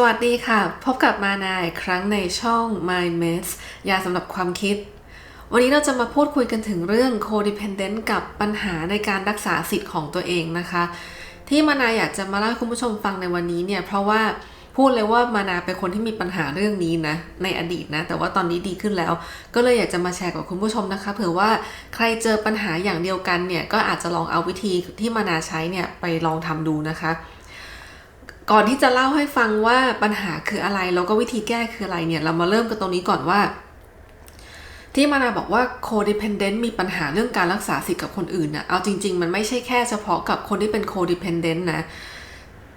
สวัสดีค่ะ พบกับมานาอีกครั้งในช่อง My Mess ยาสำหรับความคิด วันนี้เราจะมาพูดคุยกันถึงเรื่อง codependent กับปัญหาในการรักษาสิทธิ์ของตัวเองนะคะ ที่มานาอยากจะมาเล่าคุณผู้ชมฟังในวันนี้เนี่ย เพราะว่าพูดเลยว่ามานาเป็นคนที่มีปัญหาเรื่องนี้นะ ในอดีตนะ แต่ว่าตอนนี้ดีขึ้นแล้ว ก็เลยอยากจะมาแชร์กับคุณผู้ชมนะคะ เผื่อว่าใครเจอปัญหาอย่างเดียวกันเนี่ยก็อาจจะลองเอาวิธีที่มานาใช้เนี่ยไปลองทำดูนะคะ ก่อนที่จะเล่าให้ฟังว่าปัญหาคืออะไรแล้วก็วิธีแก้คืออะไรเนี่ย เรามาเริ่มกันตรงนี้ก่อนว่า ที่มานาบอกว่า codependent มีปัญหาเรื่องการรักษาสิทธิ์กับคนอื่นนะเอาจริง ๆ มันไม่ใช่แค่เฉพาะกับคนที่เป็น codependent นะ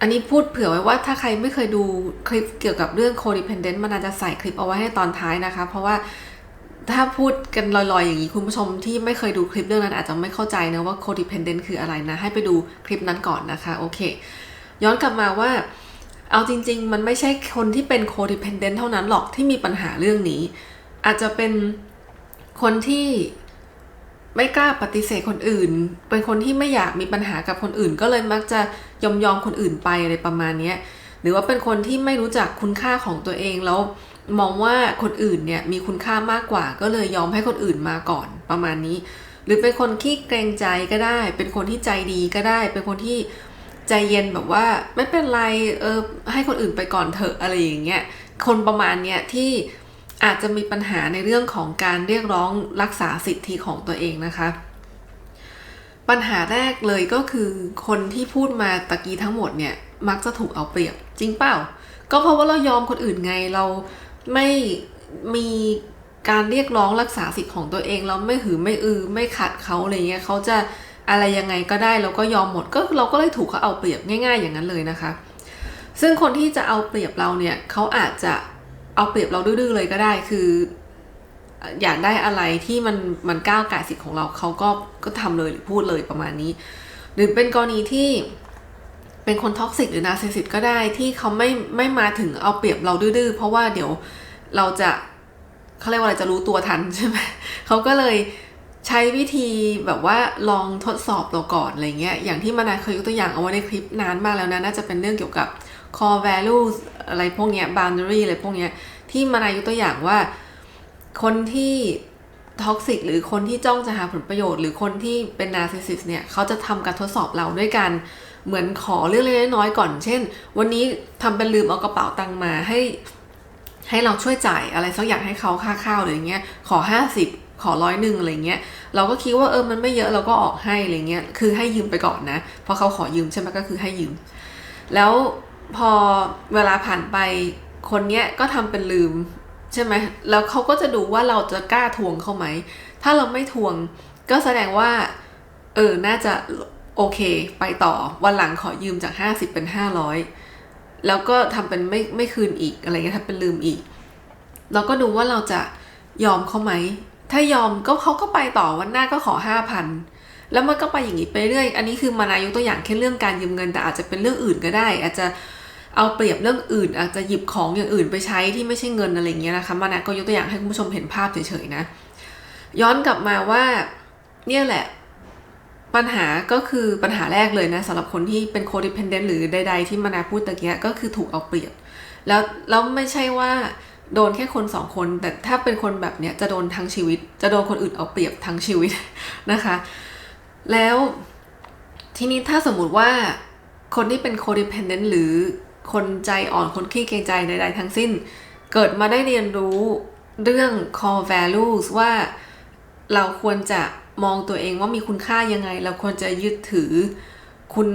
อันนี้พูดเผื่อไว้ว่าถ้าใครไม่เคยดูคลิปเกี่ยวกับเรื่อง codependent มันาจจะใส่คลิปเอาไว้ให้ตอนท้ายนะคะ เพราะว่าถ้าพูดกันลอยๆ อย่างนี้คุณผู้ชมที่ไม่เคยดูคลิปเรื่องนั้นอาจจะไม่เข้าใจนะว่า codependent คืออะไรนะ ให้ไปดูคลิปนั้นก่อนนะคะ โอเค ย้อนกลับมาว่า เอาจริง ๆ มันไม่ใช่คนที่เป็น codependent เท่านั้นหรอกที่มีปัญหาเรื่องนี้ อาจจะเป็นคนที่ไม่กล้าปฏิเสธคนอื่น เป็นคนที่ไม่อยากมีปัญหากับคนอื่น ก็เลยมักจะยอมยอมคนอื่นไปอะไรประมาณนี้หรือว่าเป็นคนที่ไม่รู้จักคุณค่าของตัวเองแล้วมองว่าคนอื่นเนี่ยมีคุณค่ามากกว่า ก็เลยยอมให้คนอื่นมาก่อนประมาณนี้ หรือเป็นคนที่เกรงใจก็ได้ เป็นคนที่ใจดีก็ได้ เป็นคนที่ ใจเย็นแบบว่าไม่เป็นไรเออให้คนอื่นไปก่อนเถอะอะไรอย่างเงี้ยคนประมาณเนี้ยที่อาจจะมีปัญหาในเรื่องของการเรียกร้องรักษาสิทธิของตัวเองนะคะ ปัญหาแรกเลยก็คือคนที่พูดมาตะกี้ทั้งหมดเนี่ยมักจะถูกเอาเปรียบจริงเปล่า ก็เพราะว่าเรายอมคนอื่นไงเราไม่มีการเรียกร้องรักษาสิทธิ์ของตัวเอง เราไม่หือไม่อือไม่ขัดเขาอะไรเงี้ยเขาจะ อะไรยังไงก็ได้เราก็ยอมหมดก็เราก็เลยถูกเขาเอาเปรียบง่าย ๆ อย่างนั้นเลยนะคะ ซึ่งคนที่จะเอาเปรียบเราเนี่ยเขาอาจจะเอาเปรียบเราดื้อๆเลยก็ได้คือ อยากได้อะไรที่มันมันก้าวไก่สิทธิ์ของเราเขาก็ก็ทำเลยหรือพูดเลยประมาณนี้ หรือเป็นกรณีที่เป็นคนท็อกซิกหรือนาซิสซิสก็ได้ที่เขาไม่ไม่มาถึงเอาเปรียบเราดื้อๆเพราะว่าเดี๋ยวเราจะเขาเรียกว่าอะไรจะรู้ตัวทันใช่ไหมเขาก็เลย ใช้วิธีแบบว่าลองทดสอบเราก่อนอะไรเงี้ย อย่างที่มานาเคยยกตัวอย่างเอาไว้ในคลิปนานมากแล้วนะ น่าจะเป็นเรื่องเกี่ยวกับ core values อะไรพวกเนี้ย boundary อะไรพวกเนี้ย ที่มานายกตัวอย่างว่า คนที่ท็อกซิกหรือคนที่จ้องจะหาผลประโยชน์ หรือคนที่เป็นนาร์ซิสซิสเนี่ย เขาจะทำการทดสอบเราด้วยการเหมือนขอเรื่องเล็กน้อยก่อน เช่น วันนี้ทำเป็นลืมเอากระเป๋าตังมาให้ ให้เราช่วยจ่ายอะไรสักอย่างให้เขาค่าข้าวหรืออย่างเงี้ย ขอห้าสิบ ขอร้อยหนึ่งอะไรเงี้ยเราก็คิดว่าเออมันไม่เยอะเราก็ออกให้อะไรเงี้ยคือให้ยืมไปก่อนนะเพราะเขาขอยืมใช่ไหมก็คือให้ยืม แล้วพอเวลาผ่านไปคนเนี้ยก็ทำเป็นลืมใช่ไหมแล้วเขาก็จะดูว่าเราจะกล้าทวงเขาไหม ถ้าเราไม่ทวงก็แสดงว่า เออ น่าจะโอเค ไปต่อ วันหลังขอยืมจาก 50 เป็น 500 แล้วก็ทำเป็นไม่ไม่คืนอีกอะไรเงี้ยทำเป็นลืมอีก เราก็ดูว่าเราจะยอมเขาไหม ถ้ายอมก็เขาก็ไปต่อวันหน้าก็ขอห้าพันแล้วมันก็ไปอย่างนี้ไปเรื่อย อันนี้คือมานายกตัวอย่างแค่เรื่องการยืมเงิน แต่อาจจะเป็นเรื่องอื่นก็ได้ อาจจะเอาเปรียบเรื่องอื่น อาจจะหยิบของอย่างอื่นไปใช้ที่ไม่ใช่เงินอะไรเงี้ยนะคะมานะก็ยกตัวอย่างให้คุณผู้ชมเห็นภาพเฉยๆนะ ย้อนกลับมาว่าเนี่ยแหละปัญหาก็คือปัญหาแรกเลยนะสำหรับคนที่เป็น codependent หรือใด ๆ ที่มานาพูดตะเกียก็คือถูกเอาเปรียบ แล้วแล้วไม่ใช่ว่า โดนแค่คนสองคน แต่ถ้าเป็นคนแบบเนี้ยจะโดนทั้งชีวิต จะโดนคนอื่นเอาเปรียบทั้งชีวิตนะคะ แล้วทีนี้ถ้าสมมุติว่าคนที่เป็น codependent หรือคนใจอ่อนคนขี้เกรงใจใดๆทั้งสิ้น เกิดมาได้เรียนรู้เรื่อง core values ว่าเราควรจะมองตัวเองว่ามีคุณค่ายังไง เราควรจะยึดถือคุณ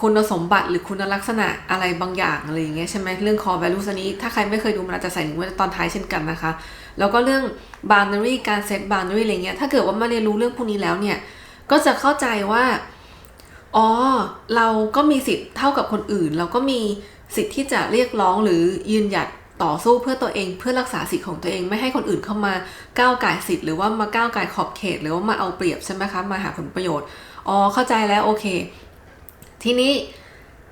คุณสมบัติหรือคุณลักษณะอะไรบางอย่างอะไรอย่างเงี้ยใช่ไหมเรื่อง core values อันนี้ถ้าใครไม่เคยดูมันอาจจะใส่ลิงก์ไว้ตอนท้ายเช่นกันนะคะ แล้วก็เรื่อง boundary การ set boundary อะไรเงี้ยถ้าเกิดว่ามาเรียนรู้เรื่องพวกนี้แล้วเนี่ยก็จะเข้าใจว่าอ๋อเราก็มีสิทธิ์เท่ากับคนอื่น เราก็มีสิทธิ์ที่จะเรียกร้องหรือยืนหยัดต่อสู้เพื่อตัวเองเพื่อรักษาสิทธิ์ของตัวเองไม่ให้คนอื่นเข้ามาก้าวไก่สิทธิ์หรือว่ามาก้าวไก่ขอบเขต หรือว่ามาเอาเปรียบใช่ไหมคะมาหาผลประโยชน์อ๋อเข้าใจแล้วโอเค ทีนี้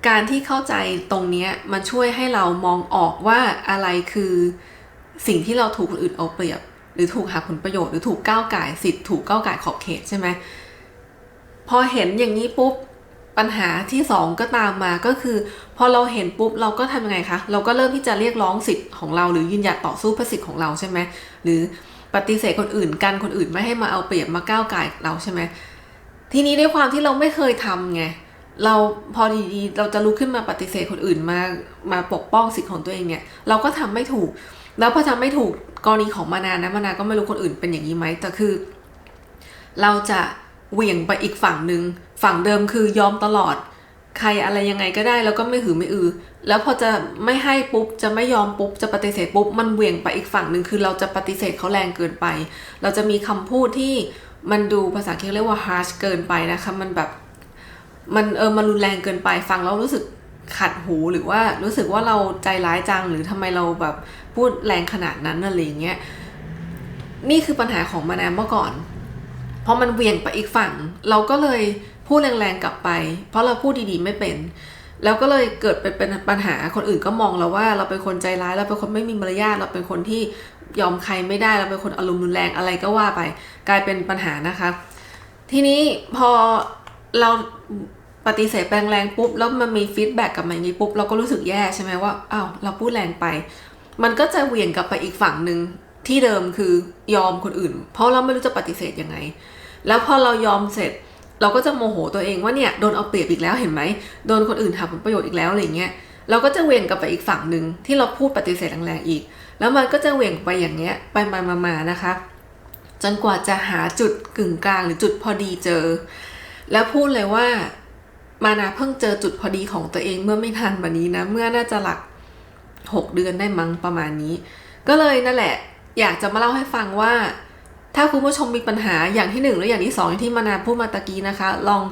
การที่เข้าใจตรงนี้มันช่วยให้เรามองออกว่าอะไรคือสิ่งที่เราถูกคนอื่นเอาเปรียบ หรือถูกหาผลประโยชน์หรือถูกก้าวไก่สิทธิ์ถูกก้าวไก่ขอบเขตใช่ไหมพอเห็นอย่างนี้ปุ๊บปัญหาที่สองก็ตามมาก็คือ พอเราเห็นปุ๊บเราก็ทำยังไงคะเราก็เริ่มที่จะเรียกร้องสิทธิ์ของเรา หรือยืนหยัดต่อสู้เพื่อสิทธิ์ของเราใช่ไหมหรือปฏิเสธคนอื่นกันคนอื่นไม่ให้มาเอาเปรียบมาก้าวไก่เราใช่ไหมทีนี้ด้วยความที่เราไม่เคยทำไง เราพอดีๆ เราจะลุกขึ้นมาปฏิเสธคนอื่นมามาปกป้องสิทธิ์ของตัวเองเนี่ย เราก็ทำไม่ถูก แล้วพอทำไม่ถูกกรณีของมานานะมานาก็ไม่รู้คนอื่นเป็นอย่างนี้ไหมแต่คือ เราจะเหวี่ยงไปอีกฝั่งหนึ่งฝั่งเดิมคือยอมตลอด ใครอะไรยังไงก็ได้แล้วก็ไม่หือไม่อือ แล้วพอจะไม่ให้ปุ๊บจะไม่ยอมปุ๊บจะปฏิเสธปุ๊บมันเหวี่ยงไปอีกฝั่งหนึ่งคือเราจะปฏิเสธเขาแรงเกินไป เราจะมีคำพูดที่มันดูภาษาอังกฤษเรียกว่า harsh เกินไปนะคะมันแบบ มันเออมันรุนแรงเกินไปฟังแล้วรู้สึกขัดหูหรือว่ารู้สึกว่าเราใจร้ายจังหรือทำไมเราแบบพูดแรงขนาดนั้นอะไรเงี้ยนี่คือปัญหาของมาแนมเมื่อก่อน เพอมันเวียงไปอีกฝั่ง เราก็เลยพูดแรงๆกลับไป เพราะเราพูดดีๆไม่เป็น แล้วก็เลยเกิดเป็นเป็นปัญหาคนอื่นก็มองเราว่า เราเป็นคนใจร้ายเราเป็นคนไม่มีมารยาทเราเป็นคนที่ยอมใครไม่ได้เราเป็นคนอารมณ์รุนแรงอะไรก็ว่าไป กลายเป็นปัญหานะคะ ทีนี้พอเรา ปฏิเสธแรงแรงปุ๊บแล้วมันมีฟีดแบ็กกลับมาอย่างนี้ปุ๊บเราก็รู้สึกแย่ใช่ไหมว่าอ้าวเราพูดแรงไป มันก็จะเหวี่ยงกลับไปอีกฝั่งหนึ่งที่เดิมคือยอมคนอื่น เพราะเราไม่รู้จะปฏิเสธยังไง แล้วพอเรายอมเสร็จ เราก็จะโมโหตัวเองว่าเนี่ยโดนเอาเปรียบอีกแล้วเห็นไหมโดนคนอื่นทำผลประโยชน์อีกแล้วอะไรเงี้ยเราก็จะเวียงกลับไปอีกฝั่งหนึ่งที่เราพูดปฏิเสธแรงๆอีก แล้วมันก็จะเวียงไปอย่างเงี้ยไปมาๆนะคะ จนกว่าจะหาจุดกึ่งกลางหรือจุดพอดีเจอ แล้วพูดเลยว่า มานาเพิ่งเจอจุดพอดีของตัวเองเมื่อไม่ทันวันนี้นะ เมื่อน่าจะหลัก 6 เดือนได้มั้งประมาณนี้ ก็เลยนั่นแหละ อยากจะมาเล่าให้ฟังว่า ถ้าคุณผู้ชมมีปัญหาอย่างที่หนึ่งหรืออย่างที่สองที่มานาพูดมาตะกี้นะคะ ลอง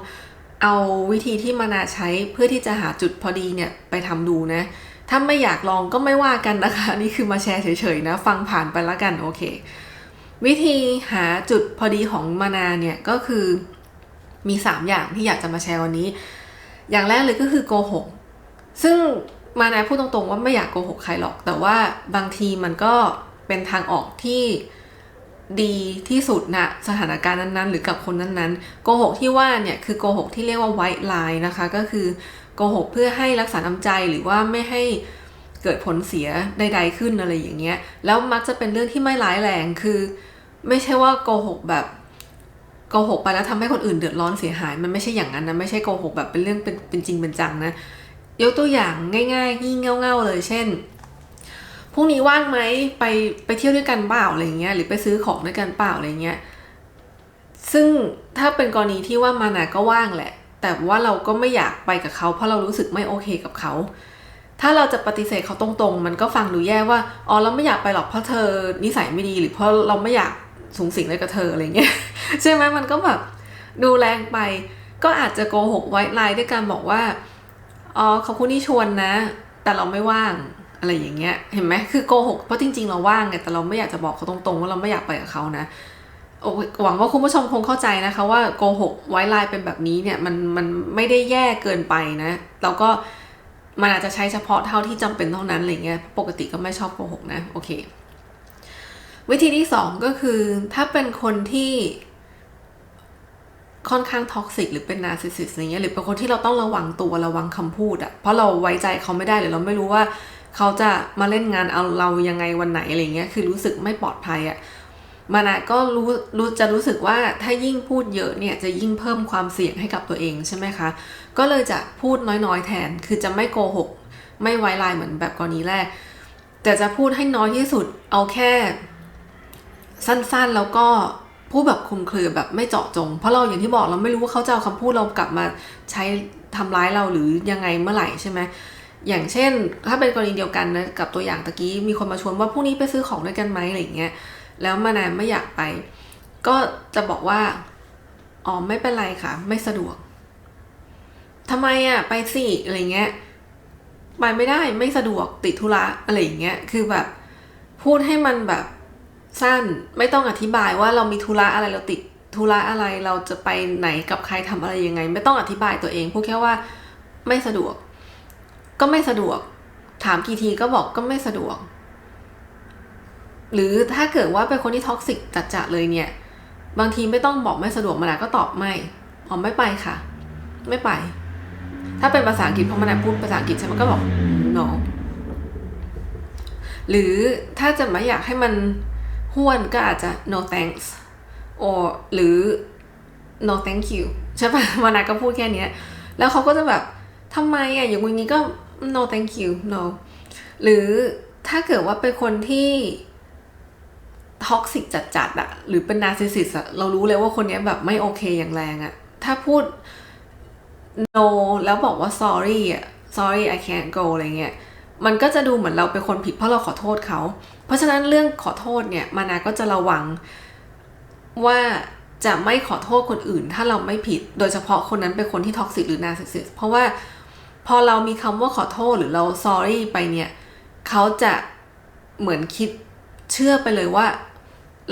เอาวิธีที่มานาใช้เพื่อที่จะหาจุดพอดีเนี่ยไปทำดูนะ ถ้าไม่อยากลองก็ไม่ว่ากันนะคะ นี่คือมาแชร์เฉยๆนะ ฟังผ่านไปล้วกันโอเค วิธีหาจุดพอดีของมานาเนี่ยก็คือมี 3 อย่างที่อยากจะมาแชร์วันนี้ อย่างแรกเลยก็คือโกหก ซึ่งมานาพูดตรงๆว่าไม่อยากโกหกใครหรอก แต่ว่าบางทีมันก็เป็นทางออกที่ดีที่สุดนะสถานการณ์นั้นๆ หรือกับคนนั้นๆโกหกที่ว่าเนี่ยคือโกหกที่เรียกว่า white lie นะคะ ก็คือโกหกเพื่อให้รักษาน้ำใจหรือว่าไม่ให้เกิดผลเสียใด ๆ ขึ้นอะไรอย่างเงี้ย แล้วมักจะเป็นเรื่องที่ไม่ร้ายแรงคือ ไม่ใช่ว่าโกหกแบบ โกหกไปแล้วทำให้คนอื่นเดือดร้อนเสียหาย มันไม่ใช่อย่างนั้นนะไม่ใช่โกหกแบบเป็นเรื่องเป็นเป็นจริงเป็นจังนะยกตัวอย่างง่ายๆงี่เง่าๆเลยเช่นพรุ่งนี้ว่างไหมไปไปเที่ยวด้วยกันเปล่าอะไรเงี้ยหรือไปซื้อของด้วยกันเปล่าอะไรเงี้ยซึ่งถ้าเป็นกรณีที่ว่ามานาก็ว่างแหละ แต่ว่าเราก็ไม่อยากไปกับเขาเพราะเรารู้สึกไม่โอเคกับเขาถ้าเราจะปฏิเสธเขาตรงๆ มันก็ฟังดูแย่ว่า อ๋อ เราไม่อยากไปหรอกเพราะเธอนิสัยไม่ดี หรือเพราะเราไม่อยาก สูงสิงเลยกับเธออะไรเงี้ยใช่ไหมมันก็แบบดูแรงไปก็อาจจะโกหกไว้ไลน์ด้วยการบอกว่าอ๋อขอบคุณที่ชวนนะ แต่เราไม่ว่างอะไรอย่างเงี้ยเห็นไหมคือโกหกเพราะจริง ๆ เราว่างไงแต่เราไม่อยากจะบอกเขาตรงๆ ว่าเราไม่อยากไปกับเขานะหวังว่าคุณผู้ชมคงเข้าใจนะคะ ว่าโกหกไว้ไลน์เป็นแบบนี้เนี่ยมันมันไม่ได้แย่เกินไปนะแล้วก็มันอาจจะใช้เฉพาะเท่าที่จำเป็นเท่านั้นอะไรเงี้ยปกติก็ไม่ชอบโกหกนะโอเค วิธีที่สองก็คือถ้าเป็นคนที่ค่อนข้างท็อกซิกหรือเป็นนาซิสิสอะไรเงี้ยหรือเป็นคนที่เราต้องระวังตัวระวังคำพูดอะเพราะเราไว้ใจเขาไม่ได้หรือเราไม่รู้ว่า เขาจะมาเล่นงานเอาเรายังไงวันไหนอะไรเงี้ยคือรู้สึกไม่ปลอดภัยอะมานะก็รู้รู้จะรู้สึกว่าถ้ายิ่งพูดเยอะเนี่ยจะยิ่งเพิ่มความเสี่ยงให้กับตัวเองใช่ไหมคะ ก็เลยจะพูดน้อยๆแทน คือจะไม่โกหก ไม่ไว้ลายเหมือนแบบกรณีแรก แต่จะพูดให้น้อยที่สุดเอาแค่ สั้นๆแล้วก็พูดแบบคลุมเครือแบบไม่เจาะจง เพราะเราอย่างที่บอกเราไม่รู้ว่าเขาจะเอาคำพูดเรากลับมาใช้ทำร้ายเราหรือยังไงเมื่อไหร่ใช่ไหมอย่างเช่น ถ้าเป็นกรณีเดียวกันนะกับตัวอย่างตะกี้มีคนมาชวนว่าพรุ่งนี้ไปซื้อของด้วยกันไหมอะไรเงี้ยแล้วมานานไม่อยากไป ก็จะบอกว่าอ๋อไม่เป็นไรค่ะ ไม่สะดวกทำไมอะไปสิอะไรเงี้ยไปไม่ได้ไม่สะดวกติดธุระอะไรอย่างเงี้ยคือแบบพูดให้มันแบบ สั้นไม่ต้องอธิบายว่าเรามีธุระอะไรเราติดธุระอะไรเราจะไปไหนกับใครทำอะไรยังไง ไม่ต้องอธิบายตัวเองพูดแค่ว่าไม่สะดวก ก็ไม่สะดวก ถามกี่ทีก็บอกก็ไม่สะดวก หรือถ้าเกิดว่าเป็นคนที่ท็อกซิกจัดๆเลยเนี่ย บางทีไม่ต้องบอกไม่สะดวกมาแล้วก็ตอบไม่อ๋อไม่ไปค่ะ ไม่ไป ถ้าเป็นภาษาอังกฤษเพราะมันพูดภาษาอังกฤษใช่ไหมก็บอก no หรือถ้าจะไม่อยากให้มัน ห้วนก็อาจจะ no thanks or หรือ no thank you ใช่ปะมานาก็พูดแค่นี้แล้วเขาก็จะแบบทำไมอะอย่างวันนี้ก็ no thank you no หรือถ้าเกิดว่าเป็นคนที่ท็อกซิกจัดๆอะหรือเป็นนาร์ซิสซิสอะเรารู้เลยว่าคนนี้แบบไม่โอเคอย่างแรงอะถ้าพูด no แล้วบอกว่า sorry อะ sorry I can't go อะไรเงี้ย มันก็จะดูเหมือนเราเป็นคนผิดเพราะเราขอโทษเขา เพราะฉะนั้นเรื่องขอโทษเนี่ยมานาก็จะระวังว่าจะไม่ขอโทษคนอื่น ถ้าเราไม่ผิด โดยเฉพาะคนนั้นเป็นคนที่ท็อกซิกหรือนาซิสิสเพราะว่าพอเรามีคำว่าขอโทษหรือเรา sorry ไปเนี่ยเขาจะเหมือนคิดเชื่อไปเลยว่า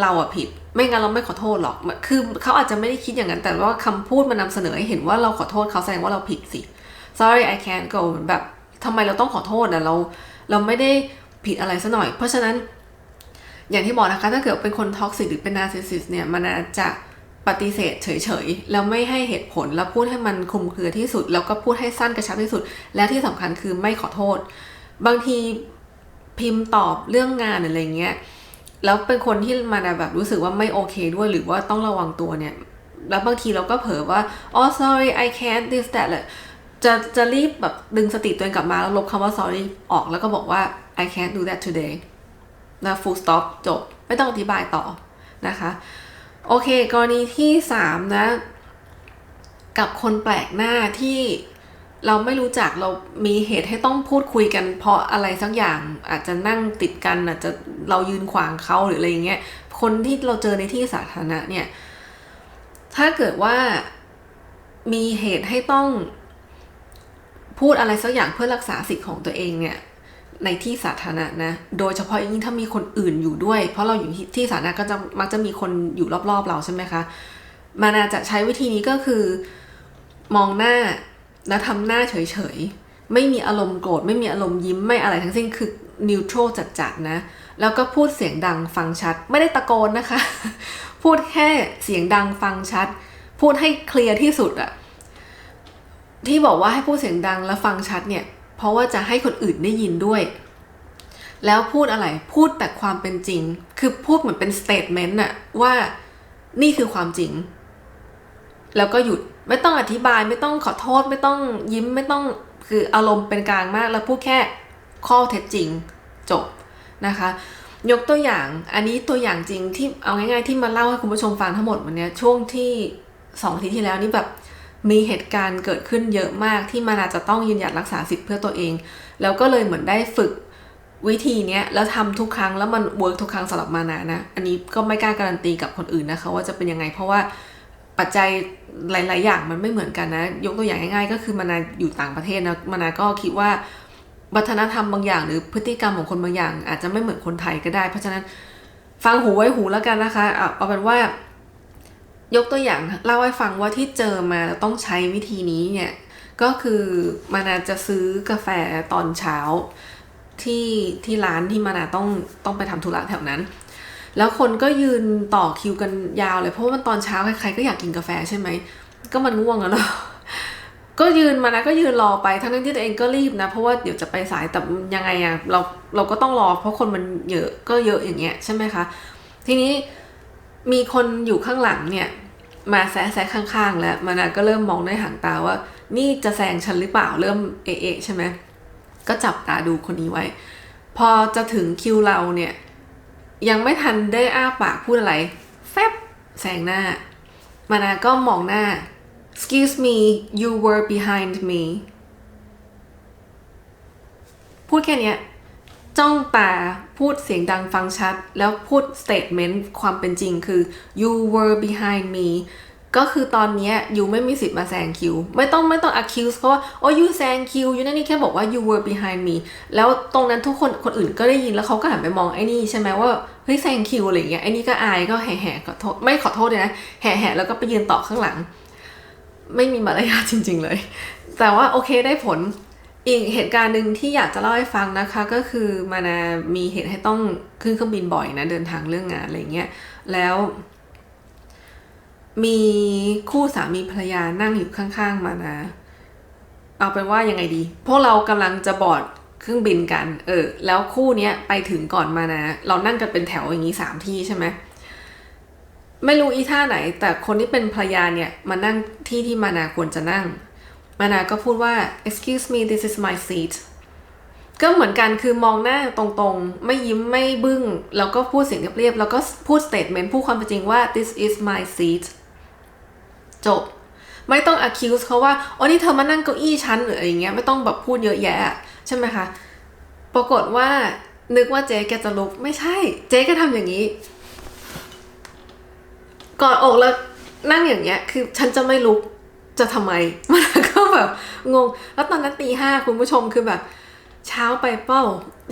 เราอะผิด ไม่งั้นเราไม่ขอโทษหรอก คือเขาอาจจะไม่ได้คิดอย่างนั้น แต่ว่าคำพูดมันนำเสนอให้เห็นว่าเราขอโทษเขาแสดงว่าเราผิดสิ sorry I can't go แบบ ทำไมเราต้องขอโทษอะเราเราไม่ได้ผิดอะไรซะหน่อย เพราะฉะนั้นอย่างที่บอกนะคะถ้าเกิดเป็นคนท็อกซิกหรือเป็นนาร์ซิสซิสเนี่ยมันอาจจะปฏิเสธเฉยๆ แล้วไม่ให้เหตุผล แล้วพูดให้มันคลุมเครือที่สุด แล้วก็พูดให้สั้นกระชับที่สุด และที่สำคัญคือไม่ขอโทษ บางทีพิมพ์ตอบเรื่องงานอะไรเงี้ยแล้วเป็นคนที่มันแบบรู้สึกว่าไม่โอเคด้วยหรือว่าต้องระวังตัวเนี่ย แล้วบางทีเราก็เผลอว่าอ๋อ sorry I can't this that เลย จะจะรีบแบบดึงสติตัวเองกลับมาแล้วลบคำว่า sorry ออกแล้วก็บอกว่า I can't do that today นะ full stop จบ ไม่ต้องอธิบายต่อนะคะ โอเค กรณีที่สามนะ กับคนแปลกหน้าที่เราไม่รู้จักเรามีเหตุให้ต้องพูดคุยกัน เพราะอะไรสักอย่างอาจจะนั่งติดกันอาจจะเรายืนขวางเขาหรืออะไรอย่างเงี้ยคนที่เราเจอในที่สาธารณะเนี่ย ถ้าเกิดว่ามีเหตุให้ต้อง พูดอะไรสักอย่างเพื่อรักษาสิทธิ์ของตัวเองเนี่ยในที่สาธารณะนะ โดยเฉพาะยิ่งถ้ามีคนอื่นอยู่ด้วย เพราะเราอยู่ที่สาธารณะก็จะมักจะมีคนอยู่รอบๆ เราใช่ไหมคะมานาจะใช้วิธีนี้ก็คือ มองหน้าแล้วทำหน้าเฉยๆ ไม่มีอารมณ์โกรธ ไม่มีอารมณ์ยิ้มไม่อะไรทั้งสิ้นคือนิวทรัลจัดๆนะ แล้วก็พูดเสียงดังฟังชัด ไม่ได้ตะโกนนะคะ พูดแค่เสียงดังฟังชัด พูดให้เคลียร์ที่สุดอะ ที่บอกว่าให้พูดเสียงดังและฟังชัดเนี่ย เพราะว่าจะให้คนอื่นได้ยินด้วย แล้วพูดอะไรพูดแต่ความเป็นจริง คือพูดเหมือนเป็นสเตทเมนต์อะว่านี่คือความจริง แล้วก็หยุดไม่ต้องอธิบายไม่ต้องขอโทษ ไม่ต้องยิ้มไม่ต้องคืออารมณ์เป็นกลางมากแล้วพูดแค่ข้อเท็จจริงจบนะคะ ยกตัวอย่างอันนี้ตัวอย่างจริงที่เอาง่าย ๆ ที่มาเล่าให้คุณผู้ชมฟังทั้งหมดวันนี้ช่วงที่สองทิตย์ที่แล้วนี่แบบ มีเหตุการณ์เกิดขึ้นเยอะมากที่มันอาจจะต้องยืนหยัดรักษาสิทธิ์เพื่อตัวเอง แล้วก็เลยเหมือนได้ฝึกวิธีนี้แล้วทำทุกครั้งแล้วมันเวิร์กทุกครั้งสำหรับมานานะ อันนี้ก็ไม่กล้าการันตีกับคนอื่นนะคะว่าจะเป็นยังไงเพราะว่าปัจจัยหลาย ๆ อย่างมันไม่เหมือนกันนะ ยกตัวอย่างง่ายๆ ก็คือมานาอยู่ต่างประเทศนะมานาก็คิดว่าวัฒนธรรมบางอย่าง หรือพฤติกรรมของคนบางอย่าง อาจจะไม่เหมือนคนไทยก็ได้ เพราะฉะนั้นฟังหูไว้หูแล้วกันนะคะเอาเป็นว่า ยกตัวอย่างเล่าให้ฟังว่าที่เจอมาแล้วต้องใช้วิธีนี้เนี่ย ก็คือมานาจะซื้อกาแฟตอนเช้า ที่ที่ร้านที่มานาต้องต้องไปทำธุระแถวนั้น แล้วคนก็ยืนต่อคิวกันยาวเลยเพราะว่ามันตอนเช้าใครๆก็อยากกินกาแฟใช่ไหมก็มันง่วงอะเนาะก็ยืนมานะก็ยืนรอไปทั้งที่ตัวเองก็รีบนะ เพราะว่าเดี๋ยวจะไปสายแต่ยังไงอะเราเราก็ต้องรอ เพราะคนมันเยอะก็เยอะอย่างเงี้ยใช่ไหมคะ ทีนี้มีคนอยู่ข้างหลังเนี่ย มาแซะแซะข้างๆ แล้วมานะก็เริ่มมองในหางตาว่า นี่จะแซงฉันหรือเปล่าเริ่มเอะเอะใช่ไหมก็จับตาดูคนนี้ไว้ พอจะถึงคิวเราเนี่ย ยังไม่ทันได้อ้าปากพูดอะไร แฟบแซงหน้า มานาก็มองหน้า excuse me you were behind me พูดแค่นี้ จ้องตาพูดเสียงดังฟังชัด แล้วพูด statement ความเป็นจริงคือ you were behind me ก็คือตอนนี้ยูไม่มีสิทธิ์มาแซงคิว ไม่ต้องไม่ต้อง accuse เพราะว่าโอ้ยูแซงคิวยูนั่นนี่แค่บอกว่า you were behind me แล้วตรงนั้นทุกคนคนอื่นก็ได้ยินแล้วเขาก็หันไปมองไอ้นี่ใช่ไหมว่าเฮ้ยแซงคิวอะไรเงี้ยไอ้นี่ก็อายก็แห่แห่ขอโทษไม่ขอโทษเลยนะแห่แห่แล้วก็ไปยืนต่อข้างหลัง ไม่มีมารยาทจริง ๆ เลย แต่ว่าโอเคได้ผล อีกเหตุการณ์หนึ่งที่อยากจะเล่าให้ฟังนะคะ ก็คือมานามีเหตุให้ต้องขึ้นเครื่องบินบ่อยนะ เดินทางเรื่องงานอะไรเงี้ยแล้วมีคู่สามีภรรยานั่งอยู่ข้างๆมานะ เอาเป็นว่ายังไงดี พวกเรากำลังจะบอดเครื่องบินกัน เออ แล้วคู่เนี้ยไปถึงก่อนมานะ เรานั่งกันเป็นแถวอย่างนี้สามที่ใช่ไหมไม่รู้อีท่าไหน แต่คนที่เป็นภรรยาเนี่ยมานั่งที่ที่มานาควรจะนั่ง มานาก็พูดว่า excuse me this is my seat ก็เหมือนกันคือมองหน้าตรงๆ ไม่ยิ้มไม่บึ้ง แล้วก็พูดเสียงเรียบๆ แล้วก็พูด statement พูดความเป็นจริงว่า this is my seat จบ ไม่ต้อง accuse เขาว่าอ๋อนี่เธอมานั่งเก้าอี้ฉันหรืออะไรเงี้ย ไม่ต้องแบบพูดเยอะแยะ ใช่ไหมคะ ปรากฏว่านึกว่าเจ๊แกจะลุก ไม่ใช่ เจ๊ก็ทำอย่างนี้ กอดอกแล้วนั่งอย่างเงี้ย คือฉันจะไม่ลุก จะทำไมมันก็แบบงง แล้วตอนนั้นตีห้าคุณผู้ชมคือแบบ เช้าไปเป้า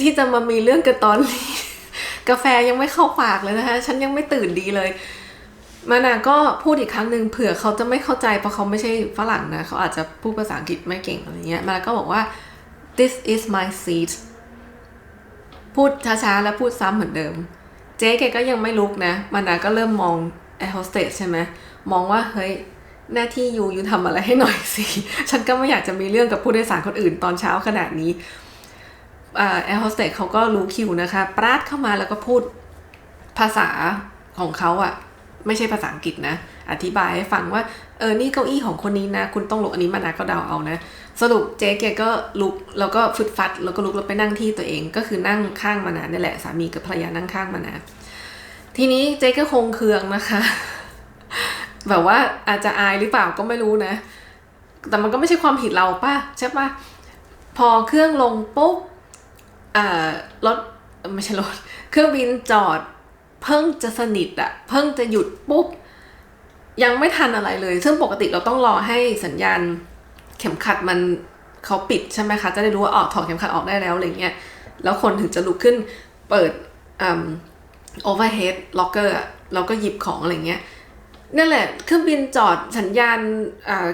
ที่จะมามีเรื่องกันตอนนี้ กาแฟยังไม่เข้าปากเลยนะคะ ฉันยังไม่ตื่นดีเลยมานาก็พูดอีกครั้งหนึ่งเผื่อเขาจะไม่เข้าใจเพราะเขาไม่ใช่ฝรั่งนะเขาอาจจะพูดภาษาอังกฤษไม่เก่งอะไรเงี้ยมานาก็บอกว่า this is my seat พูดช้าๆ แล้วพูดซ้ำเหมือนเดิม เจ๊แกก็ยังไม่ลุกนะมานาก็เริ่มมองแอร์โฮสเตสใช่ไหมมองว่าเฮ้ย หน้าที่ยูยูทำอะไรให้หน่อยสิ ฉันก็ไม่อยากจะมีเรื่องกับผู้โดยสารคนอื่นตอนเช้าขนาดนี้แอร์โฮสเตสเขาก็รู้คิวนะคะ ปราดเข้ามาแล้วก็พูดภาษาของเขาอะไม่ใช่ภาษาอังกฤษนะ อธิบายให้ฟังว่า เออ นี่เก้าอี้ของคนนี้นะ คุณต้องลุกอันนี้มานาก็เดาเอานะ สรุปเจ๊แกก็ลุก แล้วก็ฟึดฟัด แล้วก็ลุกแล้วไปนั่งที่ตัวเอง ก็คือนั่งข้างมานานี่แหละ สามีกับภรรยานั่งข้างมานาทีนี้เจ๊ก็คงเคืองนะคะ แบบว่าอาจจะอายหรือเปล่าก็ไม่รู้นะ แต่มันก็ไม่ใช่ความผิดเราป่ะใช่ป่ะ พอเครื่องลงปุ๊บรถไม่ใช่รถ เครื่องบินจอด เพิ่งจะสนิทอะเพิ่งจะหยุดปุ๊บ ยังไม่ทันอะไรเลย ซึ่งปกติเราต้องรอให้สัญญาณเข็มขัดมันเขาปิดใช่ไหมคะ จะได้รู้ว่าออกถอดเข็มขัดออกได้แล้วอะไรเงี้ย แล้วคนถึงจะลุกขึ้นเปิดอ่า overhead locker อะแล้วก็หยิบของอะไรเงี้ย นั่นแหละ เครื่องบินจอดสัญญาณ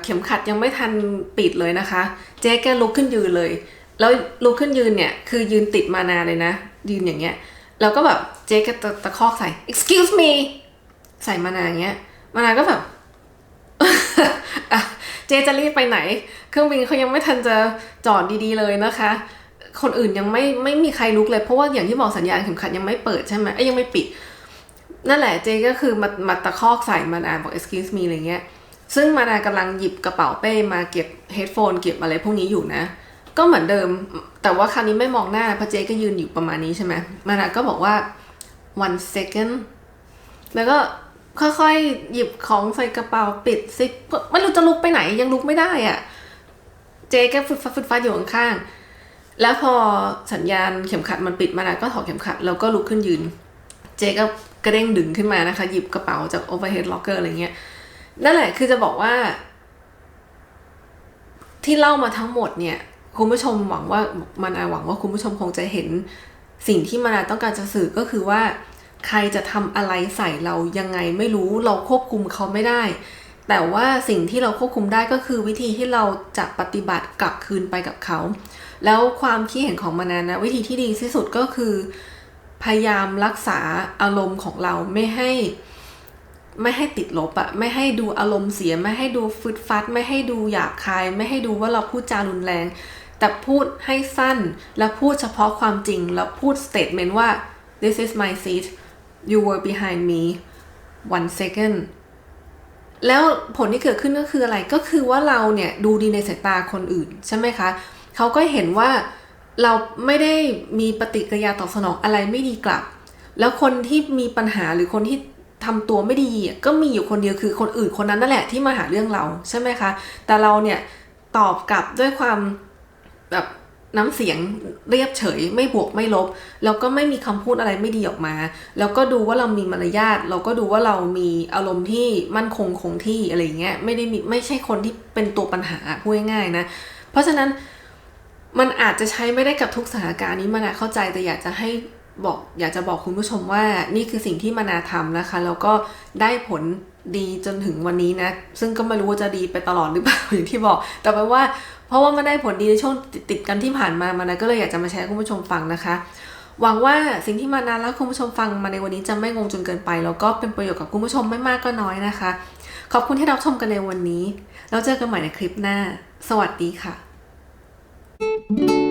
เข็มขัดยังไม่ทันปิดเลยนะคะ เจ๊แกลุกขึ้นยืนเลย แล้วลุกขึ้นยืนเนี่ย คือยืนติดมานาเลยนะ ยืนอย่างเงี้ย แล้วก็แบบเจ๊ก็ตะตะคอกใส่ excuse me ใส่มานาอย่างเงี้ย มานาก็แบบเจ๊จะรีบไปไหน เครื่องบินเขายังไม่ทันจะจอดดีๆเลยนะคะ คนอื่นยังไม่ไม่มีใครลุกเลย เพราะว่าอย่างที่บอกสัญญาณเข็มขัดยังไม่เปิดใช่ไหมไอ้ยังไม่ปิด นั่นแหละเจก็คือมามาตะคอกใส่มานาบอก excuse me อะไรเงี้ย ซึ่งมานากำลังหยิบกระเป๋าเป้มาเก็บเฮดโฟนเก็บอะไรพวกนี้อยู่นะ ก็เหมือนเดิม แต่ว่าคราวนี้ไม่มองหน้าเพราะเจก็ยืนอยู่ประมาณนี้ใช่ไหมมานาก็บอกว่า one second แล้วก็ค่อยๆ หยิบของใส่กระเป๋าปิดซิปไม่รู้จะลุกไปไหนยังลุกไม่ได้อะ่ะ เจก็ฟึดฟัดฟึดฟัดอยู่ข้างๆแล้วพอสัญญาณเข็มขัดมันปิดมานาก็ถอดเข็มขัดแล้วก็ลุกขึ้นยืน เจก็ กระเด้งดึงขึ้นมานะคะ หยิบกระเป๋าจาก overhead locker อะไรเงี้ยนั่นแหละคือจะบอกว่า ที่เล่ามาทั้งหมดเนี่ย คุณผู้ชมหวังว่ามันอาหวังว่าคุณผู้ชมคงจะเห็นสิ่งที่มานาต้องการจะสื่อก็คือว่า ใครจะทำอะไรใส่เรายังไงไม่รู้เราควบคุมเขาไม่ได้ แต่ว่าสิ่งที่เราควบคุมได้ก็คือวิธีที่เราจะปฏิบัติกลับคืนไปกับเขา แล้วความคิดเห็นของมานานะ วิธีที่ดีที่สุดก็คือ พยายามรักษาอารมณ์ของเราไม่ให้ไม่ให้ติดลบอะไม่ให้ดูอารมณ์เสียไม่ให้ดูฟึดฟัด ไม่ให้ดูหยาบคาย ไม่ให้ดูว่าเราพูดจารุนแรง แต่พูดให้สั้นแล้วพูดเฉพาะความจริง แล้วพูดสเตทเมนต์ว่า this is my seat you were behind me one second แล้วผลที่เกิดขึ้นก็คืออะไรก็คือว่าเราเนี่ยดูดีในสายตาคนอื่นใช่ไหมคะ เขาก็เห็นว่า เราไม่ได้มีปฏิกิริยาตอบสนองอะไรไม่ดีกลับ แล้วคนที่มีปัญหาหรือคนที่ทำตัวไม่ดีก็มีอยู่คนเดียวคือคนอื่นคนนั้นนั่นแหละที่มาหาเรื่องเราใช่ไหมคะ แต่เราเนี่ยตอบกลับด้วยความแบบน้ำเสียงเรียบเฉย ไม่บวกไม่ลบ แล้วก็ไม่มีคำพูดอะไรไม่ดีออกมา แล้วก็ดูว่าเรามีมารยาทเราก็ดูว่าเรามีอารมณ์ที่มั่นคงคงที่อะไรเงี้ยไม่ได้มีไม่ใช่คนที่เป็นตัวปัญหาพูดง่ายๆนะ เพราะฉะนั้น มันอาจจะใช้ไม่ได้กับทุกสถานการณ์นี้มานาเข้าใจแต่อยากจะให้บอกอยากจะบอกคุณผู้ชมว่านี่คือสิ่งที่มานาทำนะคะ แล้วก็ได้ผลดีจนถึงวันนี้นะ ซึ่งก็ไม่รู้ว่าจะดีไปตลอดหรือเปล่าอย่างที่บอก แต่แปลว่า เพราะว่ามันได้ผลดีในช่วงติดกันที่ผ่านมามานาก็เลยอยากจะมาแชร์คุณผู้ชมฟังนะคะ หวังว่าสิ่งที่มานาแล้วคุณผู้ชมฟังมาในวันนี้จะไม่งงจนเกินไป แล้วก็เป็นประโยชน์กับคุณผู้ชมไม่มากก็น้อยนะคะ ขอบคุณที่รับชมกันในวันนี้ แล้วเจอกันใหม่ในคลิปหน้า สวัสดีค่ะ ค่ะ